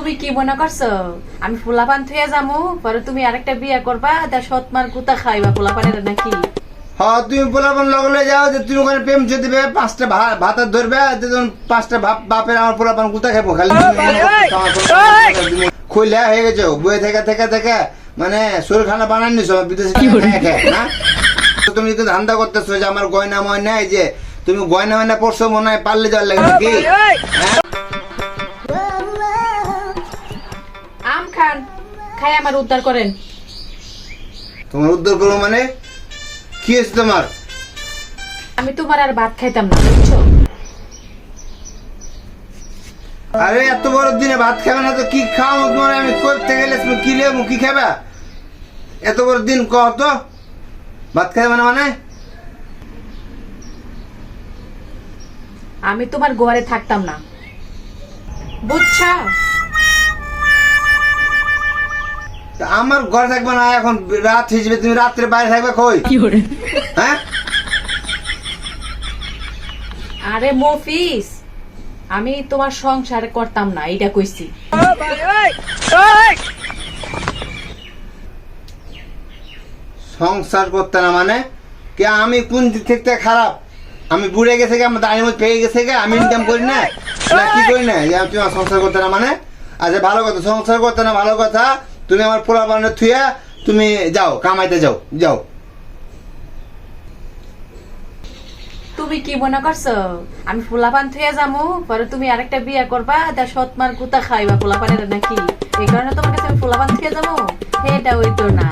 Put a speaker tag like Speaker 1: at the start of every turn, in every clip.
Speaker 1: তুমি কি মনে করছ? আমি ফুলাপান থুয়ে যামু পরে তুমি আরেকটা বিয়ে করবা তা সৎমার কুতা খাইবা ফুলাপানের নাকি?
Speaker 2: হ তুমি পোলাপন লগলে যাও যে তুমি ওখানে প্রেম দিবে পাঁচটা ভা- ভাতের ধরবে দেখুন পাঁচটা ভাত- বাপের আমার পোলাপান কোথা খাব খালি মনে হয়ে গেছে বয়ে থেকে থেকে থেকে মানে শরীর খানা বানান নিছো বিদেশে না? তুমি যদি ধান্দা করতেছো যে আমার গয়না ময়না এই যে তুমি গয়না ময়না পড়ছো মনে হয় পারলে যাওয়ার লাগে নাকি? হ্যাঁ?
Speaker 1: খাই আমার উদ্ধার করেন।
Speaker 2: তোমার উদ্ধার করব মানে? কি হয়েছে তোমার?
Speaker 1: আমি তোমার আর ভাত খাইতাম না বুঝছ?
Speaker 2: আরে এত বড় দিনে ভাত খাবে না তো কি খাও তোমার? আমি করতে গেলে তুমি কি লেবো কি খাবে? এত বড় দিন কহ তো। ভাত খাবে না মানে?
Speaker 1: আমি তোমার ঘরে থাকতাম না। বুঝছ?
Speaker 2: আমার ঘরে থাকবে না এখন রাত যাবে তুমি রাত্রে বাইরে থাকবে কই? হ্যাঁ?
Speaker 1: আরে মফিস আমি তোমার সংসার করতাম না এটা কইছি।
Speaker 2: সংসার করতে না মানে? কে আমি কোন দিক থেকে খারাপ? আমি বুড়ে গেছে গে আমার দাঁড়িয়ে মধ্যে পেয়ে গেছে গে আমি ইনকাম করি না? না কি করি না? যে আমি তোমার সংসার করতে না মানে? আচ্ছা ভালো কথা সংসার করতে না ভালো কথা তুমি আমার পোলা বানানো থুয়া তুমি যাও কামাইতে যাও যাও।
Speaker 1: তুমি কি মনে করছ? আমি ফুলাপান থুয়ে যামু পরে তুমি আরেকটা বিয়ে করবা তা সৎমার কুতা খাইবা ফুলাপানের নাকি? এই কারণে তোমার কাছে আমি ফুলাপান থুয়ে যাব এটা হইতো না।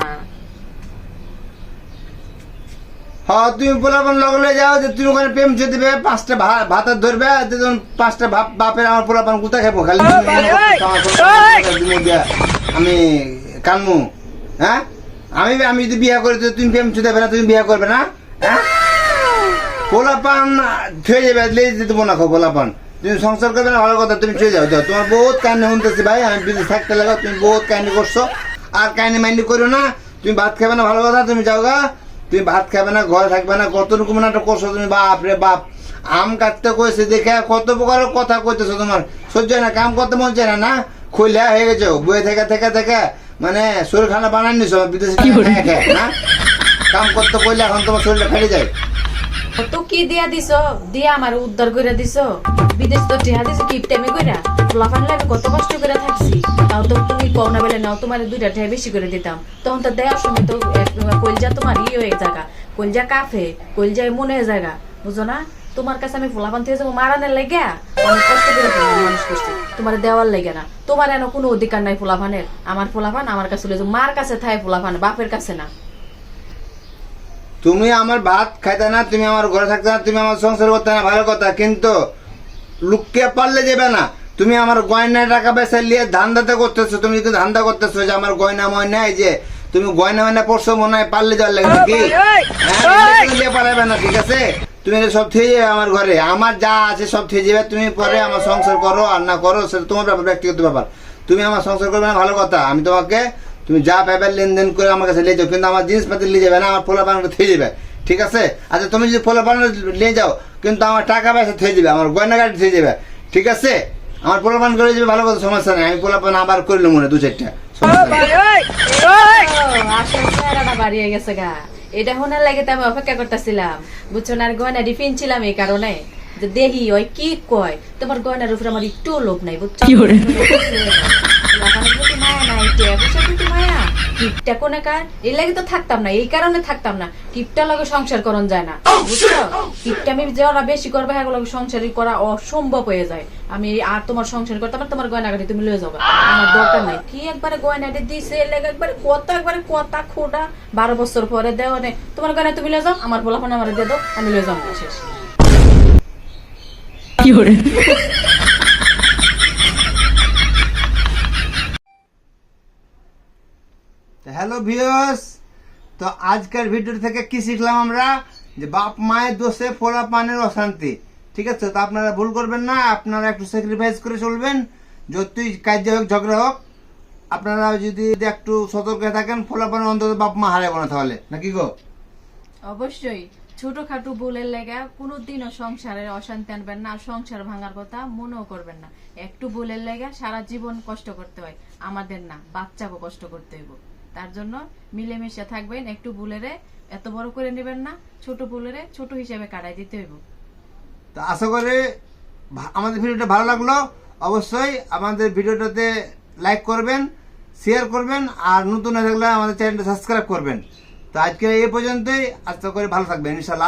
Speaker 2: হ্যাঁ তুমি পোলাপান লগলে যাও যে তুমি ওখানে প্রেম চে দিবে পাঁচটা ভা- ভাতের ধরবে পাঁচটা বাপের আমার পোলাপান কোথায় খাব খালি আমি, কানমু হ্যাঁ? আমি আমি যদি বিয়ে করি তুমি প্রেম দেবে না, তুমি বিয়ে করবে না? হ্যাঁ? পোলাপান ছুঁয়ে যাবে, লেজ দিতে মনে রাখো পোলাপান। তুমি সংসার করবে না ভালো কথা, তুমি ছুঁয়ে যাও যাও। তোমার বহুত কাহিনী শুনতেছি ভাই, আমি বিদেশ থাকতে লাগাও তুমি বহুত কাহিনী করছ। আর কাহিনী মাইন্ড করো না, তুমি ভাত খাবে না, ভালো কথা, তুমি যাও গা। তুমি ভাত খাবে না, ঘরে থাকবে না, কত রকম নাটক করছ তুমি, বাপ রে বাপ। আম কাটতে কইছে দেখে, কত প্রকারের কথা কইতেছো তোমার। সহ্য হয় না, কাম করতে মন চায় না না? খুইলা হয়ে গেছে বয়ে থেকে থেকে থেকে মানে শরীর খানা বানান নিছো বিদেশে খেয়ে খেয়ে, না? কাম করতে কইলে এখন তোমার শরীরটা ফেলে যায়।
Speaker 1: তো কি দিয়া দিছো? দিয়া আমার উদ্ধার করে দিছো? বিদেশ তো টেহা দিছো কি টেমে কইরা? ফুলাপান লাগে কত কষ্ট করে থাকছি। তাও তো তুমি পাওনা বেলে নাও তোমার দুইটা টেহা বেশি করে দিতাম। তখন তো দেওয়ার সময় তো এক- কলজা তোমার ই হয়ে জায়গা কলজা কাফে কলজা মনে জায়গা বুঝো না? তোমার কাছে আমি ফুলাপান থেকে যাব মারানের লেগে? অনেক কষ্ট করে মানুষ করছি। তোমার দেওয়ার লেগে না। তোমার এন কোনো অধিকার নাই ফুলাপানের আমার ফুলাপান আমার কাছে যাও। মার কাছে থায় ফুলাপান বাপের কাছে না।
Speaker 2: তুমি আমার ভাত খাইতে না তুমি আমার ঘরে থাকতে না তুমি আমার সংসার করতে না ভালো কথা। কিন্তু লুকিয়ে পারলে যাবে না। তুমি আমার গয়না টাকা পয়সা নিয়ে ধান্দাতে করতেছো। তুমি যদি ধান্দা করতেছো যে আমার গয়না ময়না এই যে তুমি গয়না ময়না পড়ছো মনে হয় পারলে যাওয়ার লাগে নাকি? হ্যাঁ পারাবে না ঠিক আছে? তুমি সব থেকে যাবে আমার ঘরে। আমার যা আছে সব থেকে যাবে। তুমি পরে আমার সংসার করো আর না করো সেটা তোমার ব্যাপার ব্যক্তিগত ব্যাপার। তুমি আমার সংসার করবে না ভালো কথা। আমি তোমাকে তুমি যা পাবে লেনদেন করে আমার কাছে নিয়ে যাও কিন্তু আমার জিনিসপাতি নিয়ে যাবে না আমার পোলা বানানো থেকে যাবে। ঠিক আছে? আচ্ছা তুমি যদি পোলা বানানো নিয়ে যাও কিন্তু আমার টাকা পয়সা থেকে যাবে আমার গয়না গাড়ি থেকে যাবে। ঠিক আছে? আমার পোলা বান করে যাবে ভালো কথা সমস্যা নেই। আমি পোলা পান আবার করল মনে দু চারটা। সমস্যা নেই।
Speaker 1: এটা শোনার লাগে তো আমি অপেক্ষা করতেছিলাম। বুঝছ না গয়না গয়না ডিফিনছিলাম এই কারণে। যে দেখি ওই কি কয়? তোমার গয়নার উপরে আমার একটু লোভ নাই বুঝছ? মায়া নাই মায়া। কিপটা কোনে কার এই লাগে তো থাকতাম না এই কারণে থাকতাম না। কিপটা লাগে সংসার করন যায় না। বুঝছ? কিপটা আমি যারা বেশি করবে হ্যাঁ লাগে সংসারই করা অসম্ভব হয়ে যায়। আমি আর তোমার সংসার করতাম না তোমার গয়নাগাটি তুমি লয়ে যাবে। আমার দরকার নাই। কি একবারে গয়নাটি দিছে? এর লাগে একবারে কত একবারে কথা খোটা বারো বছর পরে দেওয়া নেই তোমার গয়না তুমি লয়ে যাও আমার বলাফোন আমার দিয়ে দাও আমি লয়ে যাব শেষ।
Speaker 2: হ্যালো ভিউয়ার্স, তো আজকের ভিডিও থেকে কি শিখলাম আমরা? যে বাপ মায়ের দোষে পোলা পানের অশান্তি, ঠিক আছে? তো আপনারা ভুল করবেন না, আপনারা একটু স্যাক্রিফাইস করে চলবেন, যতই কাজ হোক, ঝগড়া হোক। আপনারা যদি একটু সতর্ক থাকেন ফোলা পানের অন্তত বাপ মা হারাবো না তাহলে, নাকি গো?
Speaker 1: অবশ্যই, ছোটখাটো ভুলের লেগা কোনোদিনও সংসারে অশান্তি আনবেন না সংসার ভাঙার কথা মনেও করবেন না। একটু ভুলের লেগা সারা জীবন কষ্ট করতে হয়, আমাদের না বাচ্চাকে কষ্ট করতে হইব। তার জন্য মিলেমিশে থাকবেন। একটু বুলেরে এত বড় করে নেবেন না, ছোট বুলেরে ছোট হিসেবে কাটাই দিতে হইব।
Speaker 2: তো আশা করে আমাদের ভিডিওটা ভালো লাগল। অবশ্যই আমাদের ভিডিওটাতে লাইক করবেন, শেয়ার করবেন, আর নতুন হয়ে থাকলে আমাদের চ্যানেলটা সাবস্ক্রাইব করবেন। তো আজকে এই পর্যন্তই। আশা করে ভালো থাকবেন ইনশাল্লাহ